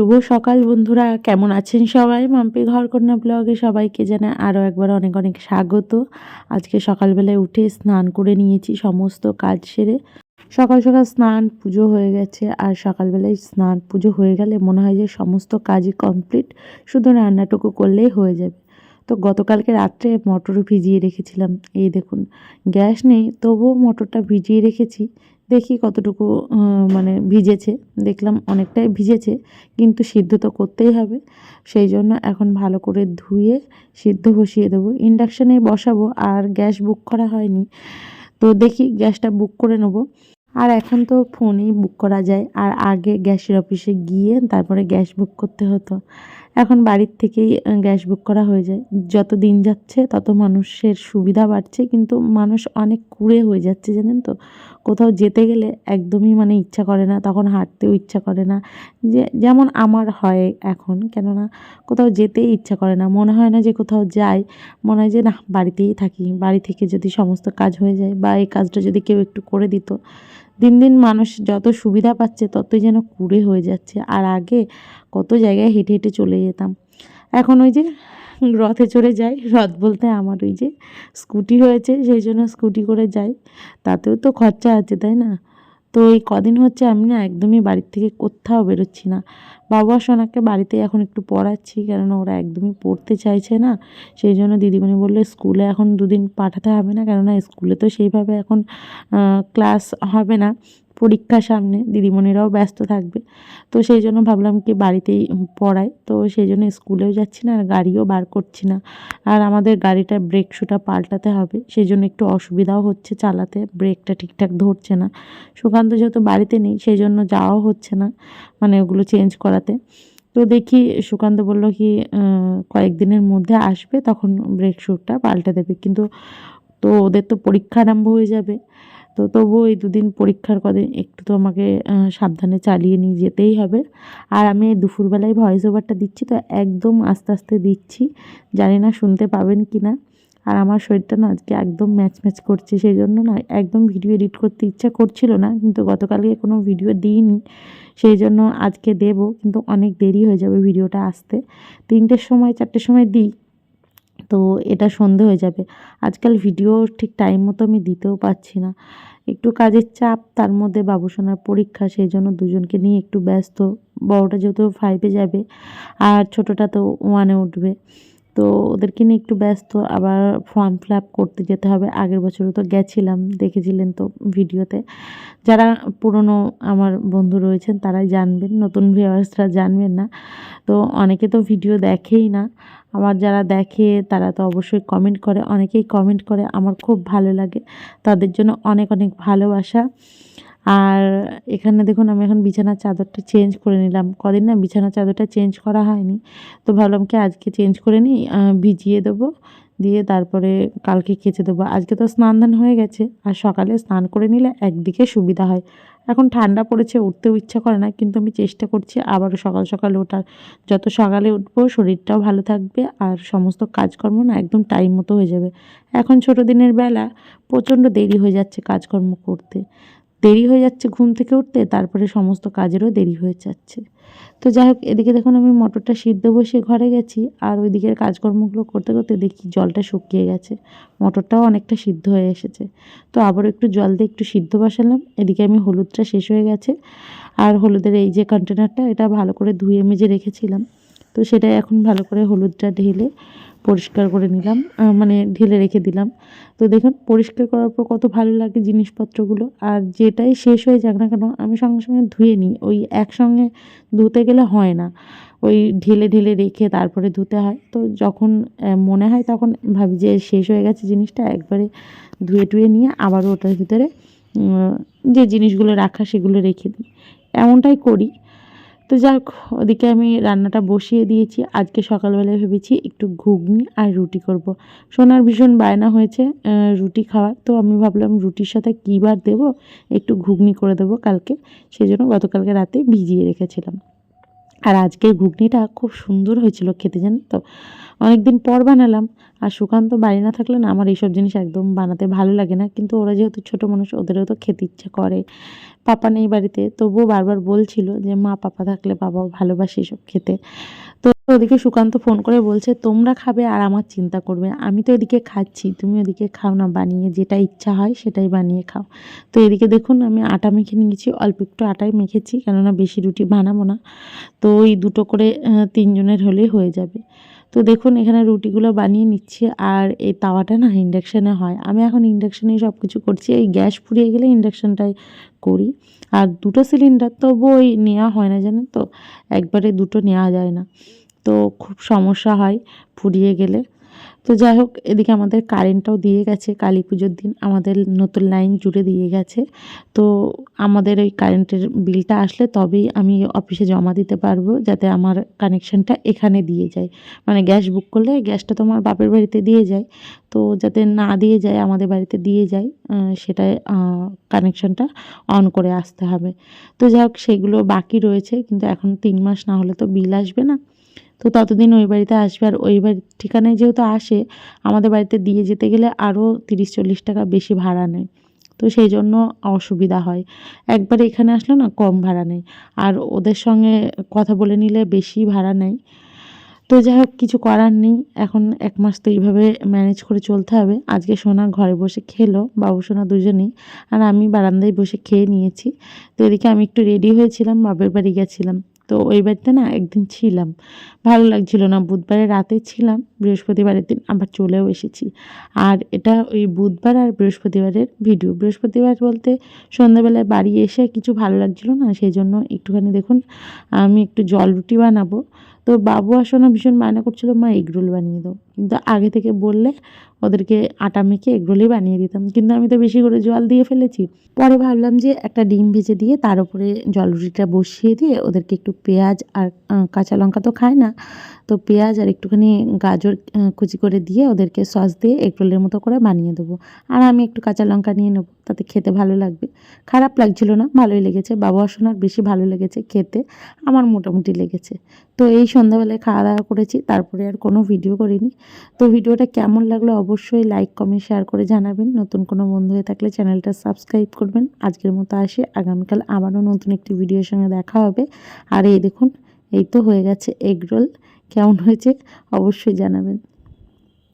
শুভ সকাল বন্ধুরা, কেমন আছেন সবাই? মাম্পি ঘরকন্যা ব্লগে সবাইকে জানে আরও একবার অনেক অনেক স্বাগত। আজকে সকালবেলায় উঠে স্নান করে নিয়েছি সমস্ত কাজ সেরে। সকাল সকাল স্নান পুজো হয়ে গেছে আর সকালবেলায় স্নান পুজো হয়ে গেলে মনে হয় যে সমস্ত কাজই কমপ্লিট শুধু রান্নাটুকু করলেই হয়ে যাবে। তো গতকালকে রাত্রে মটর ভিজিয়ে রেখেছিলাম। এই দেখুন, গ্যাস নেই, তবুও মটরটা ভিজিয়ে রেখেছি। দেখি কতটুকু মানে ভিজেছে। দেখলাম অনেকটাই ভিজেছে, কিন্তু সিদ্ধ তো করতেই হবে। সেই জন্য এখন ভালো করে ধুয়ে সিদ্ধ বসিয়ে দেবো। ইন্ডাকশানে বসাবো, আর গ্যাস বুক করা হয়নি। তো দেখি গ্যাসটা বুক করে নেব। আর এখন তো ফোনেই বুক করা যায়, আর আগে গ্যাসের অফিসে গিয়ে তারপরে গ্যাস বুক করতে হতো। এখন বাড়ির থেকেই গ্যাস বুক করা হয়ে যায়। যত দিন যাচ্ছে, তত মানুষের সুবিধা বাড়ছে, কিন্তু মানুষ অনেক কুড়ে হয়ে যাচ্ছে, জানেন তো? কোথাও যেতে গেলে একদমই মানে ইচ্ছা করে না, তখন হাঁটতেও ইচ্ছা করে না। যে, যেমন আমার হয় এখন, কেননা কোথাও যেতেই ইচ্ছা করে না। মনে হয় না যে কোথাও যাই, মনে হয় যে না, বাড়িতেই থাকি। বাড়ি থেকে যদি সমস্ত কাজ হয়ে যায় বা এই কাজটা যদি কেউ একটু করে দিত দিন দিন মানুষ যত সুবিধা পাচ্ছে ততই যেন কুড়ে হয়ে যাচ্ছে। আর আগে কত জায়গায় হেঁটে হেঁটে চলে যেতাম। এখন ওই যে রথে চড়ে যাই, রথ বলতে আমার ওই যে স্কুটি হয়েছে সেই জন্য স্কুটি করে যাই। তাতেও তো খরচা আছে, তাই না? তো এই কদিন হচ্ছে আমি না একদমই বাড়ির থেকে কোথাও বেরোচ্ছি না। বাবা সোনাকে বাড়িতে এখন একটু পড়াচ্ছি কেননা ওরা একদমই পড়তে চাইছে না। সেই জন্য দিদিমণি বলল, স্কুলে এখন দুদিন পাঠাতে হবে না কেননা স্কুলে তো সেইভাবে এখন ক্লাস হবে না। পরীক্ষা সামনে দিদিমণিরাও ব্যস্ত থাকবে। তো সেই জন্য ভাবলাম কি বাড়িতেই পড়াই। তো সেই জন্য স্কুলেও যাচ্ছি না আর গাড়িও বার করছি না। আর আমাদের গাড়িটার ব্রেক শুটা পাল্টাতে হবে। সেই জন্য একটু অসুবিধাও হচ্ছে চালাতে। ব্রেকটা ঠিকঠাক ধরছে না। সুকান্ত যেহেতু বাড়িতে নেই, সেই জন্য যাওয়াও হচ্ছে না মানে ওগুলো চেঞ্জ করাতে। তো দেখি সুকান্ত বলল কি কয়েকদিনের মধ্যে আসবে, তখন ব্রেক শুটটা পাল্টে দেবে। কিন্তু তো ওদের তো পরীক্ষা আরম্ভ হয়ে যাবে। তো তবুও এই দুদিন পরীক্ষার কদিন একটু তো আমাকে সাবধানে চালিয়ে নিয়ে যেতেই হবে। আর আমি দুপুরবেলায় ভয়েস ওভারটা দিচ্ছি তো একদম আস্তে আস্তে দিচ্ছি। জানি না শুনতে পাবেন কি না। আর আমার শরীরটা না আজকে একদম ম্যাচ ম্যাচ করছে, সেই জন্য না একদম ভিডিও এডিট করতে ইচ্ছা করছিল না। কিন্তু গতকালকে কোনো ভিডিও দিইনি, সেই জন্য আজকে দেব। কিন্তু অনেক দেরি হয়ে যাবে ভিডিওটা আসতে। তিনটের সময়, চারটের সময় দিই তো এটা সন্ধে হয়ে যাবে। আজকাল ভিডিও ঠিক টাইম মতো আমি দিতেও পারছি না। একটু কাজের চাপ, তার মধ্যে বাবুসোনার পরীক্ষা, সেই জন্য দুজনকে নিয়ে একটু ব্যস্ত। বড়টা যেহেতু ফাইভে যাবে, আর ছোটোটা তো ওয়ানে উঠবে। তো ওদেরকে নিয়ে একটু ব্যস্ত, আবার ফর্ম ফিল আপ করতে যেতে হবে। আগের বছরও তো গেছিলাম, দেখেছিলেন তো ভিডিওতে যারা পুরনো আমার বন্ধু রয়েছেন, তারাই জানবেন, নতুন ভিউয়ার্সরা জানবেন না। তো অনেকে তো ভিডিও দেখেই না। আবার যারা দেখে, তারা তো অবশ্যই কমেন্ট করে। অনেকেই কমেন্ট করে, আমার খুব ভালো লাগে। তাদের জন্য অনেক অনেক ভালোবাসা। আর এখানে দেখুন, আমি এখন বিছানার চাদরটা চেঞ্জ করে নিলাম। কদিন না বিছানার চাদরটা চেঞ্জ করা হয়নি। তো ভাবলাম কি, আজকে চেঞ্জ করে নিই ভিজিয়ে দেবো। দিয়ে তারপরে কালকে কেচে দেবো। আজকে তো স্নান ধান হয়ে গেছে। আর সকালে স্নান করে নিলে একদিকে সুবিধা হয়। এখন ঠান্ডা পড়েছে, উঠতেও ইচ্ছা করে না, কিন্তু আমি চেষ্টা করছি আবারও সকাল সকাল ওঠার। যত সকালে উঠবো, শরীরটাও ভালো থাকবে আর সমস্ত কাজকর্ম না একদম টাইম মতো হয়ে যাবে। এখন ছোটো দিনের বেলা প্রচণ্ড দেরি হয়ে যাচ্ছে কাজকর্ম করতে। দেরি হয়ে যাচ্ছে ঘুম থেকে উঠতে, তারপরে সমস্ত কাজেরও দেরি হয়ে যাচ্ছে। তো যাই হোক, এদিকে দেখুন আমি মটরটা সিদ্ধ বসিয়ে ঘরে গেছি, আর ওই দিকের কাজকর্মগুলো করতে করতে দেখি জলটা শুকিয়ে গেছে। মটরটাও অনেকটা সিদ্ধ হয়ে এসেছে। তো আবারও একটু জল দিয়ে একটু সিদ্ধ বসালাম। এদিকে আমি হলুদটা শেষ হয়ে গেছে, আর হলুদের এই যে কন্টেনারটা এটা ভালো করে ধুয়ে মেজে রেখেছিলাম। তো সেটা এখন ভালো করে হলুদটা ঢেলে পরিষ্কার করে নিলাম মানে ঢেলে রেখে দিলাম। তো দেখুন, পরিষ্কার করার পর কত ভালো লাগে জিনিসপত্রগুলো। আর যেটাই শেষ হয়ে যাক না কেন, আমি সঙ্গে সঙ্গে ধুয়ে নিই। ওই একসঙ্গে ধুতে গেলে হয় না। ওই ঢেলে ঢেলে রেখে তারপরে ধুতে হয়। তো যখন মনে হয় তখন ভাবি যে শেষ হয়ে গেছে জিনিসটা, একবারে ধুয়ে টুয়ে নিয়ে আবারও ওটার ভিতরে যে জিনিসগুলো রাখা সেগুলো রেখে দিই। এমনটাই করি। তো যাক, ওদিকে আমি রান্নাটা বসিয়ে দিয়েছি। আজকে সকালবেলায় ভেবেছি একটু ঘুগনি আর রুটি করব। সোনার ভীষণ বায়না হয়েছে রুটি খাওয়ার। তো আমি ভাবলাম রুটির সাথে কী বার দেবো? একটু ঘুগনি করে দেবো কালকে। সেই জন্য গতকালকে রাতে ভিজিয়ে রেখেছিলাম। আর আজকের ঘুগনিটা খুব সুন্দর হয়েছিল খেতে জানেন তো? অনেকদিন পর বানালাম, আর সুকান্ত বাড়ি না থাকলে না আমার এইসব জিনিস একদম বানাতে ভালো লাগে না, কিন্তু ওরা যেহেতু ছোট মানুষ, ওদেরও তো খেতে ইচ্ছে করে। পাপা নেই বাড়িতে, তবুও বারবার বলছিল যে, মা, পাপা থাকলে বাবাও ভালোবাসে এসব খেতে। তো ওদিকে সুকান্ত ফোন করে বলছে, তোমরা খাবে আর আমার চিন্তা করবে আমি তো এদিকে খাচ্ছি, তুমি ওদিকে খাও না, বানিয়ে যেটা ইচ্ছা হয় সেটাই বানিয়ে খাও। তো এদিকে দেখুন, আমি আটা মেখে নিয়েছি, অল্প একটু আটাই মেখেছি, কেননা বেশি রুটি বানাবো না। তো ওই দুটো করে তিনজনের হলেই হয়ে যাবে। তো দেখুন, এখানে রুটিগুলো বানিয়ে নিচ্ছি আর এই তাওয়াটা না ইন্ডাকশানে হয়। আমি এখন ইন্ডাকশানেই সব কিছু করছি। এই গ্যাস ফুরিয়ে গেলে ইন্ডাকশানটাই করি। আর দুটো সিলিন্ডার তো বই নেওয়া হয় না, জানেন তো? একবারে দুটো নেওয়া যায় না। তো খুব সমস্যা হয় ফুরিয়ে গেলে। তো যাই হোক, এদিকে আমাদের কারেন্টটাও দিয়ে গেছে। কালী পুজোর দিন আমাদের নতুন লাইন জুড়ে দিয়ে গেছে। তো আমাদের ওই কারেন্টের বিলটা আসলে তবেই আমি অফিসে জমা দিতে পারব, যাতে আমার কানেকশানটা এখানে দিয়ে যায়। মানে গ্যাস বুক করলে গ্যাসটা তো আমার বাপের বাড়িতে দিয়ে যায়। তো যাতে না দিয়ে যায়, আমাদের বাড়িতে দিয়ে যায় সেটাই কানেকশানটা অন করে আসতে হবে। তো যাই হোক, সেগুলো বাকি রয়েছে, কিন্তু এখন তিন মাস না হলে তো বিল আসবে না। তো ততদিন ওই বাড়িতে আসবে। আর ওই বাড়ির ঠিকানায় যেহেতু আসে, আমাদের বাড়িতে দিয়ে যেতে গেলে আরও তিরিশ চল্লিশ টাকা বেশি ভাড়া নেয়। তো সেই জন্য অসুবিধা হয়। একবার এখানে আসলে না কম ভাড়া নেয়। আর ওদের সঙ্গে কথা বলে নিলে বেশি ভাড়া নেয়। তো যাই হোক, কিছু করার নেই। এখন এক মাস তো এইভাবে ম্যানেজ করে চলতে হবে। আজকে সোনা ঘরে বসে খেলো, বাবু সোনা দুজনেই। আর আমি বারান্দায় বসে খেয়ে নিয়েছি। তো এদিকে আমি একটু রেডি হয়েছিলাম, বাপের বাড়ি গেছিলাম। তো ওই বাড়িতে না একদিন ছিলাম। ভালো লাগছিল না বুধবারে রাতে ছিলাম, বৃহস্পতিবারের দিন আবার চলেও এসেছি। আর এটা ওই বুধবার আর বৃহস্পতিবারের ভিডিও বৃহস্পতিবার বলতে সন্ধ্যাবেলায় বাড়ি এসে কিছু ভালো লাগছিল না সেই জন্য একটুখানি দেখুন, আমি একটু জল রুটি বানাবো। তো বাবু আসনে ভীষণ মায়না করছিল, মা এগরোল বানিয়ে দাও। কিন্তু আগে থেকে বললে ওদেরকে আটা মেখে এগরোলই বানিয়ে দিতাম। কিন্তু আমি তো বেশি করে জল দিয়ে ফেলেছি। পরে ভাবলাম যে একটা ডিম ভেজে দিয়ে তার উপরে জল রুটিটা বসিয়ে দিয়ে ওদেরকে একটু পেঁয়াজ আর কাঁচা লঙ্কা তো খায় না। তো পেঁয়াজ আর একটুখানি গাজর কুচি করে দিয়ে ওদেরকে সস দিয়ে এগরোলের মতো করে বানিয়ে দেবো। আর আমি একটু কাঁচা লঙ্কা নিয়ে নেব, তাতে খেতে ভালো লাগবে। খারাপ লাগছিল না, ভালোই লেগেছে। বাবা শোনার বেশি ভালো লেগেছে খেতে, আমার মোটামুটি লেগেছে। তো এই সন্ধ্যাবেলায় খাওয়া দাওয়া করেছি, তারপরে আর কোনো ভিডিও করিনি। তো ভিডিওটা কেমন লাগল অবশ্যই লাইক কমেন্ট শেয়ার করে জানাবেন। নতুন কোনো বন্ধু হয়ে থাকলে চ্যানেলটা সাবস্ক্রাইব করবেন। আজকের মতো আসি। আগামীকাল আবারও নতুন একটি ভিডিওর সঙ্গে দেখা হবে। আর এই দেখুন, এই তো হয়ে গেছে এগরোল কেমন হয়েছে? অবশ্যই জানাবেন।